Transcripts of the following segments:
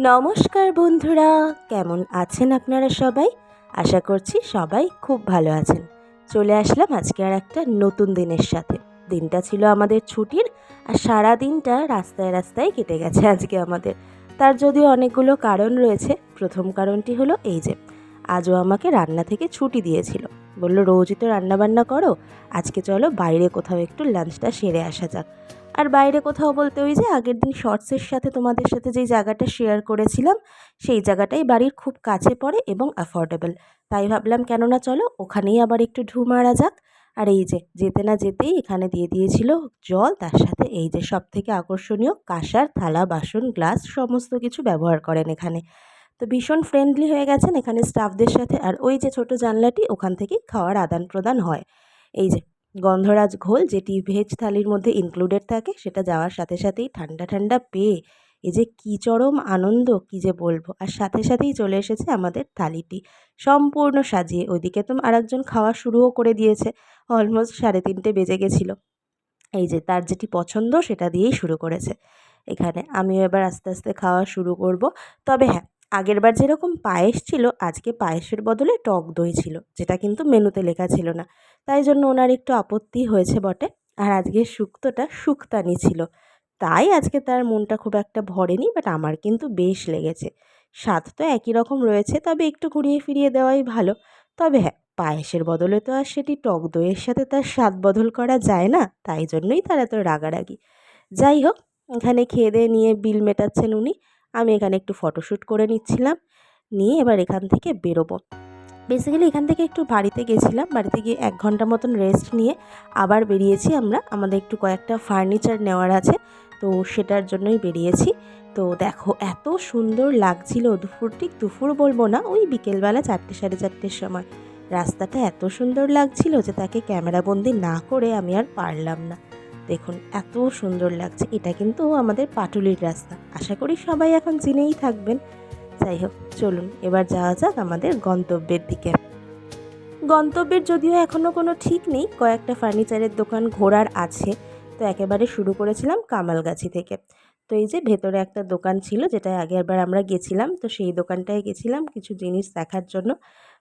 নমস্কার বন্ধুরা, কেমন আছেন আপনারা সবাই? আশা করছি সবাই খুব ভালো আছেন। চলে আসলাম আজকে আর একটা নতুন দিনের সাথে। দিনটা ছিল আমাদের ছুটির আর সারা দিনটা রাস্তায় রাস্তায় কেটে গেছে আজকে আমাদের। তার যদিও অনেকগুলো কারণ রয়েছে। প্রথম কারণটি হলো এই যে, আজও আমাকে রান্না থেকে ছুটি দিয়েছিল। বলল, রোজই তো রান্নাবান্না করো। আজকে চলো বাইরে কোথাও একটু লাঞ্চটা সেরে আসা যাক। আর বাইরে কোথাও বলতে ওই যে আগের দিন শর্টসের সাথে তোমাদের সাথে যেই জায়গাটা শেয়ার করেছিলাম, সেই জায়গাটাই বাড়ির খুব কাছে পড়ে এবং অ্যাফোর্ডেবল তাই ভাবলাম, কেননা চলো ওখানেই আবার একটু ঢু মারা যাক। আর এই যে, যেতে না যেতেই এখানে দিয়ে দিয়েছিল জল, তার সাথে এই যে সব থেকে আকর্ষণীয় কাঁসার থালা, বাসন গ্লাস সমস্ত কিছু ব্যবহার করেন এখানে। তো ভীষণ ফ্রেন্ডলি হয়ে গেছেন এখানে স্টাফদের সাথে। আর ওই যে ছোট জানলাটি ওখান থেকেই খাওয়ার আদান প্রদান হয়। এই যে গন্ধরাজ ঘোল যেটি ভেজ থালির মধ্যে ইনক্লুডেড থাকে, সেটা যাওয়ার সাথে সাথেই ঠান্ডা ঠান্ডা পেয়ে, এই যে কী চরম আনন্দ, কী যে বলব। আর সাথে সাথেই চলে এসেছে আমাদের থালিটি। সম্পূর্ণ সাজিয়ে ওইদিকে তো আরেকজন খাওয়া শুরুও করে দিয়েছে অলমোস্ট সাড়ে তিনটে বেজে গেছিল। এই যে তার যেটি পছন্দ, সেটা দিয়েই শুরু করেছে। এখানে আমিও এবার আস্তে আস্তে খাওয়া শুরু করব। তবে হ্যাঁ আগেরবার যেরকম পায়েস ছিল, আজকে পায়েসের বদলে টক দই ছিল, যেটা কিন্তু মেনুতে লেখা ছিল না। তাই জন্য ওনার একটু আপত্তি হয়েছে বটে। আর আজকে শুক্তোটা শুক্তানি ছিল। তাই আজকে তার মনটা খুব একটা ভরেনি, বাট আমার কিন্তু বেশ লেগেছে। স্বাদ তো একই রকম রয়েছে, তবে একটু ঘুরিয়ে ফিরিয়ে দেওয়াই ভালো। তবে হ্যাঁ পায়েসের বদলে তো আর সেটি টক দইয়ের সাথে তার স্বাদ বদল করা যায় না, তাই জন্যই তার এত রাগারাগি। যাই হোক, এখানে খেয়ে দিয়ে নিয়ে বিল মেটাচ্ছেন উনি। আমি এখানে একটু ফটোশ্যুট করে নিচ্ছিলাম, নিয়ে এবার এখান থেকে বেরোবো। বেসিক্যালি এখান থেকে একটু বাড়িতে গেছিলাম, বাড়িতে গিয়ে এক ঘণ্টা মতন রেস্ট নিয়ে আবার বেরিয়েছি আমরা। আমাদের একটু কয়েকটা ফার্নিচার নেওয়ার আছে, তো সেটার জন্যই বেরিয়েছি। তো দেখো, এত সুন্দর লাগছিল দুপুর, ঠিক দুপুর বলব না, ওই বিকেলবেলা চারটে সাড়ে চারটের সময়। রাস্তাটা এত সুন্দর লাগছিল যে তাকে ক্যামেরাবন্দি না করে আমি আর পারলাম না। দেখুন, এত সুন্দর লাগছে। এটা কিন্তু আমাদের পাটুলির রাস্তা। আশা করি সবাই এখন চিনেই থাকবেন। যাই হোক, চলুন, এবার যাওয়া যাক আমাদের গন্তব্যের দিকে। গন্তব্যের যদিও এখনও কোনো ঠিক নেই, কয়েকটা ফার্নিচারের দোকান ঘোরার আছে। তো একেবারে শুরু করেছিলাম কামালগাছি থেকে। তো এই যে ভেতরে একটা দোকান ছিল যেটা আগেরবার আমরা গেছিলাম, তো সেই দোকানটায় গেছিলাম কিছু জিনিস দেখার জন্য।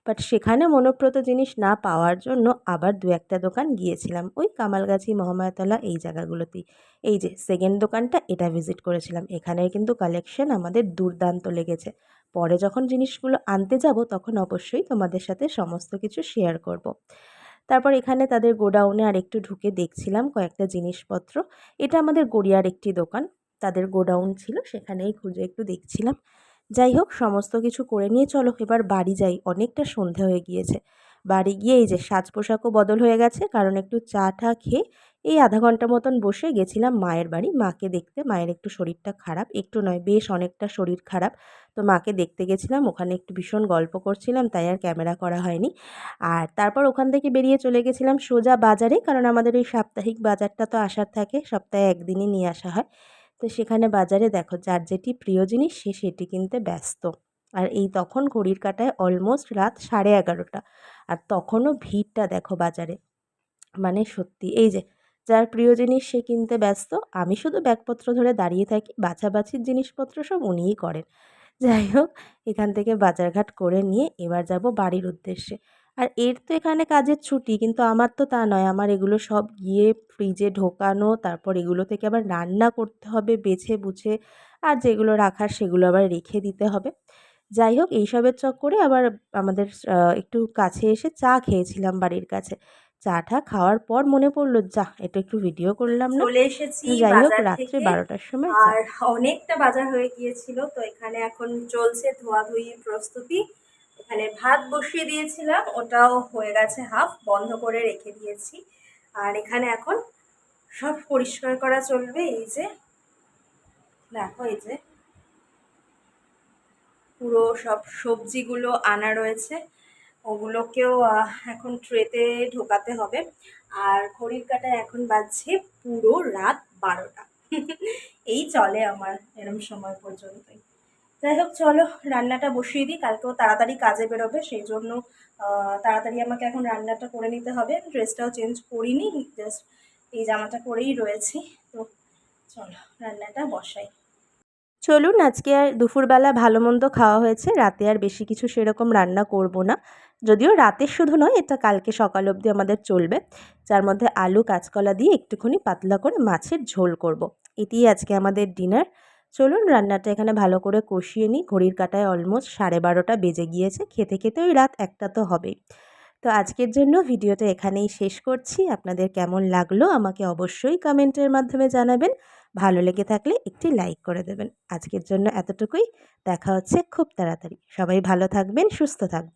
বাট সেখানে মনোপ্রত জিনিস না পাওয়ার জন্য আবার দু একটা দোকান গিয়েছিলাম। ওই কামালগাছি, মহামায়াতলা এই জায়গাগুলোতেই। এই যে সেকেন্ড দোকানটা, এটা ভিজিট করেছিলাম। এখানের কিন্তু কালেকশন আমাদের দুর্দান্ত লেগেছে। পরে যখন জিনিসগুলো আনতে যাব, তখন অবশ্যই তোমাদের সাথে সমস্ত কিছু শেয়ার করব। তারপর এখানে তাদের গোডাউনে আর একটু ঢুকে দেখছিলাম কয়েকটা জিনিসপত্র। এটা আমাদের গড়িয়ার একটি দোকান। তাদের গোডাউন ছিল, সেখানেই খুঁজে একটু দেখছিলাম। যাই হোক, সমস্ত কিছু করে নিয়ে চলো, এবার বাড়ি যাই। অনেকটা সন্ধে হয়ে গিয়েছে। বাড়ি গিয়ে এই যে সাজ পোশাকও বদল হয়ে গেছে, কারণ একটু চা টা খেয়ে এই আধা ঘণ্টা মতন বসে গেছিলাম মায়ের বাড়ি। মাকে দেখতে মায়ের একটু শরীরটা খারাপ, একটু নয়, বেশ অনেকটা শরীর খারাপ। তো মাকে দেখতে গেছিলাম, ওখানে একটু ভীষণ গল্প করছিলাম, তাই আর ক্যামেরা করা হয়নি। আর তারপর ওখান থেকে বেরিয়ে চলে গেছিলাম সোজা বাজারে, কারণ আমাদের এই সাপ্তাহিক বাজারটা তো আসার থাকে, সপ্তাহে একদিনই নিয়ে আসা হয়। তো সেখানে বাজারে দেখো, যার যেটি প্রিয় জিনিস সে সেটি কিনতে ব্যস্ত। আর এই তখন ঘড়ির কাটায় অলমোস্ট রাত সাড়ে এগারোটা। আর তখনও ভিড়টা দেখো বাজারে। মানে সত্যি, এই যে যার প্রিয় জিনিস সে কিনতে ব্যস্ত, আমি শুধু ব্যাগপত্র ধরে দাঁড়িয়ে থাকি, বাছাবাছির জিনিসপত্র সব উনিই করেন। যাই হোক, এখান থেকে বাজারঘাট করে নিয়ে এবার যাব বাড়ির উদ্দেশ্যে। আর এর তো এখানে কাজের ছুটি কিন্তু আমার তো তা নয়। আমার এগুলো সব গিয়ে ফ্রিজে ঢোকানো তারপর এগুলো থেকে আবার রান্না করতে হবে বেছে বুছে আর যেগুলো রাখার সেগুলো আবার রেখে দিতে হবে। যাই হোক এইসবের চক্করে আবার আমাদের একটু কাছে এসে চা খেয়েছিলাম বাড়ির কাছে। চাটা খাওয়ার পর মনে পড়ল যা এটা একটু ভিডিও করলাম না। চলে এসেছি যাই হোক রাত্রে বারোটার সময় আর অনেকটা বাজার হয়ে গিয়েছিল তো এখানে এখন চলছে ধোয়াধুয়ির প্রস্তুতি। এখানে ভাত বসিয়ে দিয়েছিলাম, ওটাও হয়ে গেছে হাফ, বন্ধ করে রেখে দিয়েছি। আর এখানে এখন সব পরিষ্কার করা চলবে, এই যে দেখো, এই যে পুরো সব সবজিগুলো আনা রয়েছে। ওগুলোকেও এখন ট্রেতে ঢোকাতে হবে। আর ঘড়ির কাটায় এখন বাজছে পুরো রাত বারোটা। এই চলে আমার, এরম সময় পর্যন্তই। যাই হোক চলো রান্নাটা বসিয়ে দিই। কালকেও তাড়াতাড়ি কাজে বেরোবে, সেই জন্য তাড়াতাড়ি আমাকে এখন রান্নাটা করে নিতে হবে। ড্রেসটাও চেঞ্জ করিনি, জাস্ট এই জামাটা পরেই রয়েছি। তো চলো, রান্নাটা বসাই। চলুন, আজকে আর দুপুরবেলা ভালো মন্দ খাওয়া হয়েছে। রাতে আর বেশি কিছু সেরকম রান্না করব না। যদিও রাতে শুধু নয়, এটা কালকে সকাল অবধি আমাদের চলবে। যার মধ্যে আলু, কাঁচকলা দিয়ে একটুখানি পাতলা করে মাছের ঝোল করব। এটিই আজকে আমাদের ডিনার। চলুন রান্নাটা এখানে ভালো করে কষিয়ে নিই। ঘড়ির কাটায় অলমোস্ট সাড়ে বারোটা বেজে গিয়েছে। খেতে খেতে ওই রাত একটা তো হবেই। তো আজকের জন্য ভিডিওটা এখানেই শেষ করছি। আপনাদের কেমন লাগল আমাকে অবশ্যই কমেন্টের মাধ্যমে জানাবেন। ভালো লেগে থাকলে একটি লাইক করে দেবেন। আজকের জন্য এতটুকুই। দেখা হচ্ছে খুব তাড়াতাড়ি। সবাই ভালো থাকবেন, সুস্থ থাকবেন।